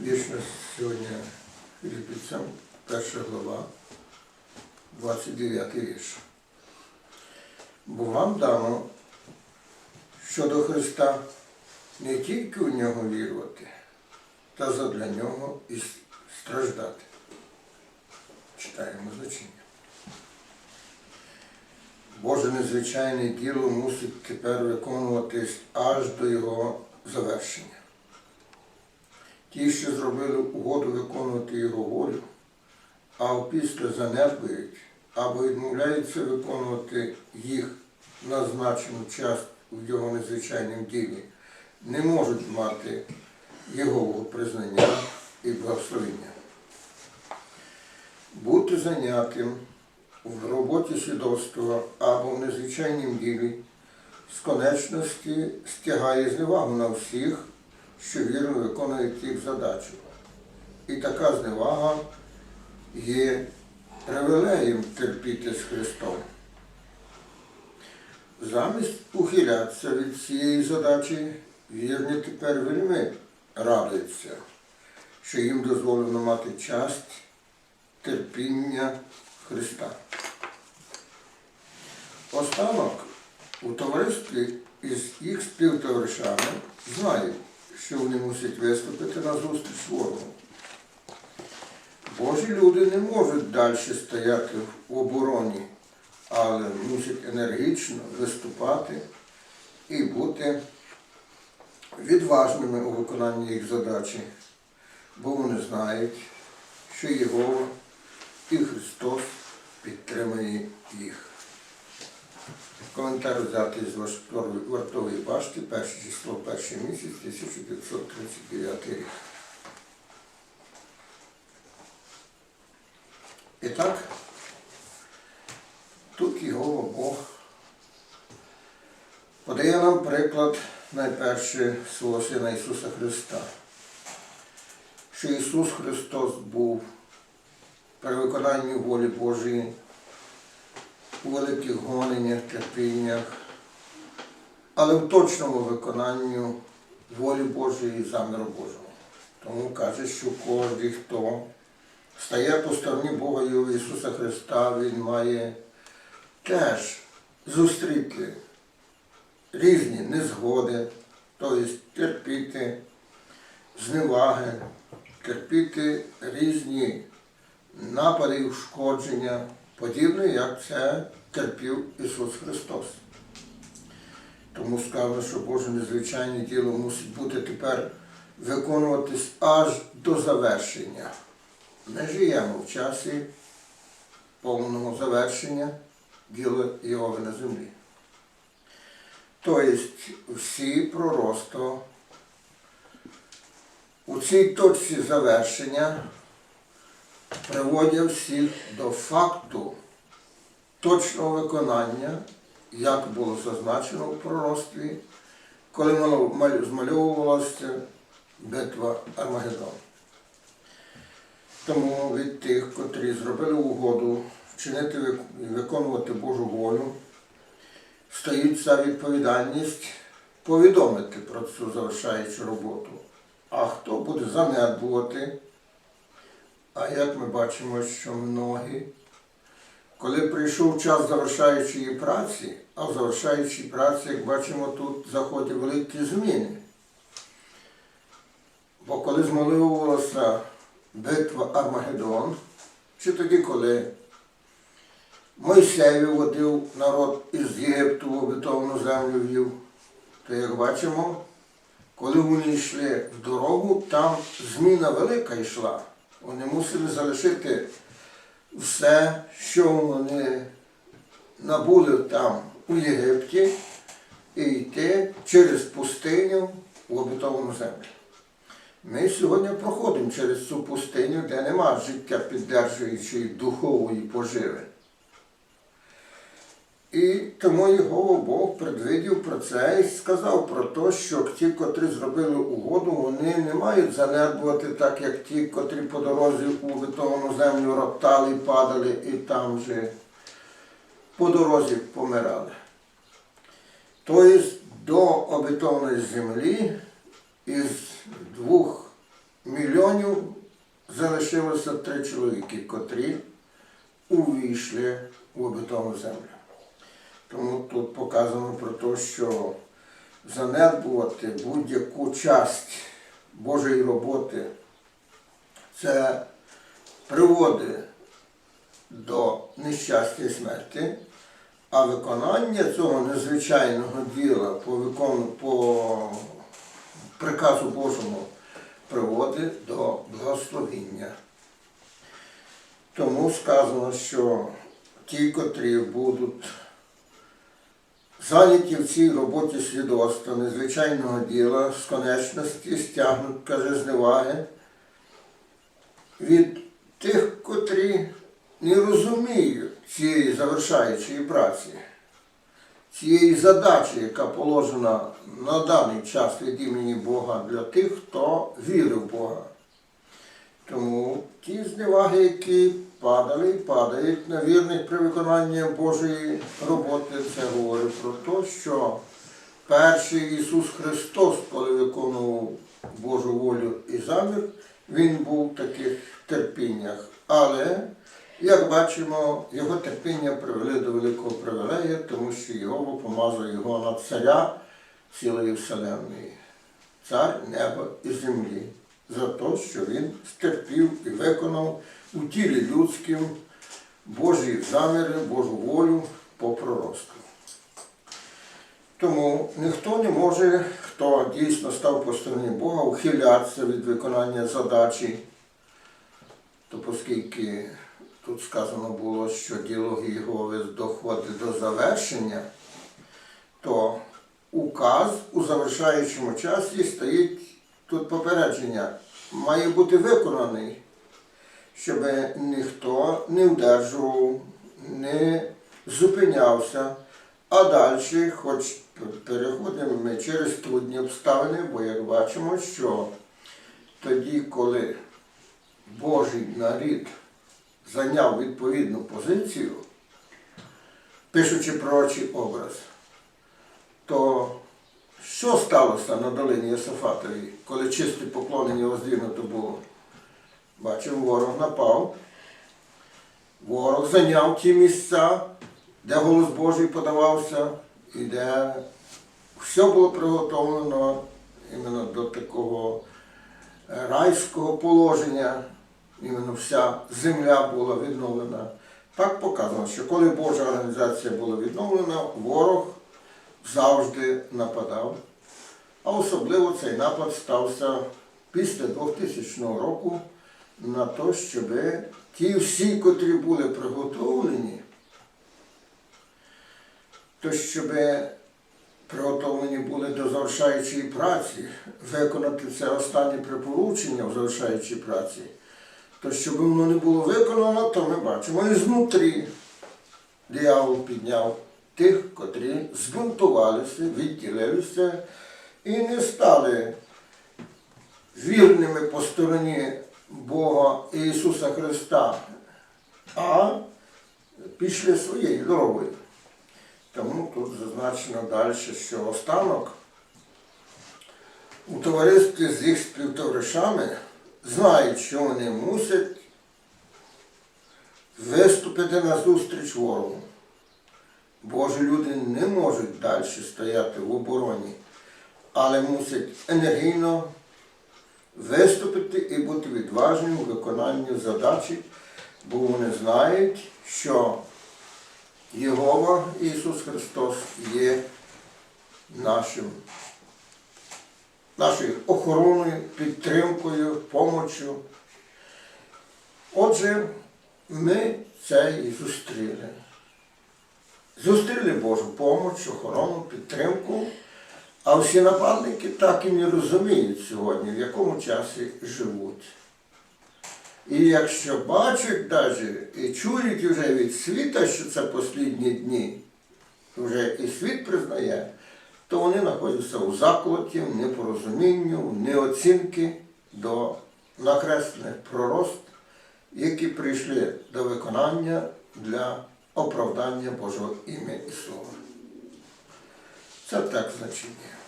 Вічно сьогодні Філіппійцям, перша глава, 29 вірш. Бо вам дано щодо Христа не тільки у нього вірувати, та задля нього і страждати. Читаємо значення. Боже незвичайне діло мусить тепер виконуватись аж до його завершення. Ті, що зробили угоду виконувати його волю, а опісля занедбують або відмовляються виконувати їх назначену час в його незвичайному ділі, не можуть мати його признання і благословення. Бути зайнятим в роботі свідоцтва або в незвичайнім ділі з конечності стягає зневагу на всіх, що вірно виконують їх задачу. І така зневага є привілеєм терпіти з Христом. Замість ухилятися від цієї задачі, вірні тепер вельми радуються, що їм дозволено мати часть терпіння Христа. Останок у товаристві із їх співтоваришами знають, що вони мусять виступити на зустріч ворогу. Божі люди не можуть далі стояти в обороні, але мусять енергічно виступати і бути відважними у виконанні їх задачі, бо вони знають, що Єгова і Христос підтримує їх. Коментар взятий з вартової башти, перше число, перший місяць, 1939 рік. І так, тут його Бог подає нам приклад найперше свого Сина Ісуса Христа, що Ісус Христос був при виконанні волі Божої у великих гоненнях, терпіннях, але в точному виконанні волі Божої і заміру Божого. Тому каже, що кожен, хто стає по стороні Бога Ісуса Христа, Він має теж зустріти різні незгоди, тобто терпіти зневаги, терпіти різні напади і ушкодження, подібне, як це терпів Ісус Христос. Тому сказано, що Боже незвичайне діло мусить бути тепер виконуватись аж до завершення. Ми живемо в часі повного завершення діла Його на землі. Тобто всі пророцтва у цій точці завершення приводять всіх до факту точного виконання, як було зазначено в пророцтві, коли змальовувалася битва Армагеддон. Тому від тих, котрі зробили угоду вчинити виконувати Божу волю, стоїть ця відповідальність повідомити про цю завершаючу роботу. А хто буде занедбувати? А як ми бачимо, що многі, коли прийшов час завершаючої праці, а в завершаючій праці, як бачимо, тут заходять великі зміни. Бо коли змалювалася битва Армагеддон, чи тоді, коли Мойсей виводив народ із Єгипту в обетовану землю вів, то як бачимо, коли вони йшли в дорогу, там зміна велика йшла. Вони мусили залишити все, що вони набули там у Єгипті, і йти через пустиню в обітовану землю. Ми сьогодні проходимо через цю пустиню, де нема життя піддержуючої духової поживи. І тому його Бог предвидів про це і сказав про те, що ті, котрі зробили угоду, вони не мають занедбувати так, як ті, котрі по дорозі у витовану землю роптали, падали і там же по дорозі помирали. Тобто до обетованої землі із двох мільйонів залишилося три чоловіки, котрі увійшли в обетовану землю. Тому тут показано про те, що занедбувати будь-яку часть Божої роботи це приводить до нещастя і смерті, а виконання цього незвичайного діла по, викону, по приказу Божому приводить до благословіння. Тому сказано, що ті, котрі будуть зайняті в цій роботі свідоцтва, незвичайного діла, з конечності, стягнуть, каже, зневаги від тих, котрі не розуміють цієї завершаючої праці, цієї задачі, яка положена на даний час від імені Бога для тих, хто вірив в Бога. Тому ті зневаги, які падали і падають на вірних при виконанні Божої роботи, це говорить про те, що перший Ісус Христос, коли виконував Божу волю і замір, Він був в таких терпіннях. Але, як бачимо, його терпіння привели до великого привілея, тому що його помазав його на царя цілої вселенної, цар неба і землі, за те, що він стерпів і виконав у тілі людським Божі заміри, Божу волю по пророцтву. Тому ніхто не може, хто дійсно став по стороні Бога, ухилятися від виконання задачі, то оскільки тут сказано було, що діло Єгови доходить до завершення, то указ у завершаючому часі стоїть тут попередження, має бути виконаний, щоб ніхто не вдержував, не зупинявся. А далі, хоч переходимо ми через трудні обставини, бо як бачимо, що тоді, коли Божий нарід зайняв відповідну позицію, пишучи пророчий образ, то що сталося на долині Йосифатовій, коли чисте поклонення воздвигнуто було? Бачимо, ворог напав, ворог зайняв ті місця, де голос Божий подавався, і де все було приготовлено іменно до такого е, райського положення, іменно вся земля була відновлена. Так показано, що коли Божа організація була відновлена, ворог завжди нападав. А особливо цей напад стався після 2000 року на те, щоб ті всі, котрі були приготовлені, то щоб приготовлені були до завершаючої праці, виконати це останнє припоручення в завершаючій праці, то щоб воно не було виконано, то ми бачимо і знутрі диявол підняв тих, котрі збунтувалися, відділилися і не стали вірними по стороні Бога Ісуса Христа, а пішли своєю дорогою. Тому тут зазначено далі, що останок у товаристві з їх співтоваришами знають, що вони мусять виступити на зустріч ворогу. Божі люди не можуть далі стояти в обороні, але мусять енергійно виступити і бути відважним у виконанні задачі, бо вони знають, що Єгова Ісус Христос є нашим, нашою охороною, підтримкою, помочю. Отже, ми це і зустріли. Зустріли Божу помочь, охорону, підтримку, а всі нападники так і не розуміють сьогодні, в якому часі живуть. І якщо бачать навіть і чують вже від світа, що це останні дні, вже і світ признає, то вони знаходяться у заколоті, в непорозумінню, в неоцінки до накреслених пророст, які прийшли до виконання для оправдання Божого ім'я і слова. Це так значення.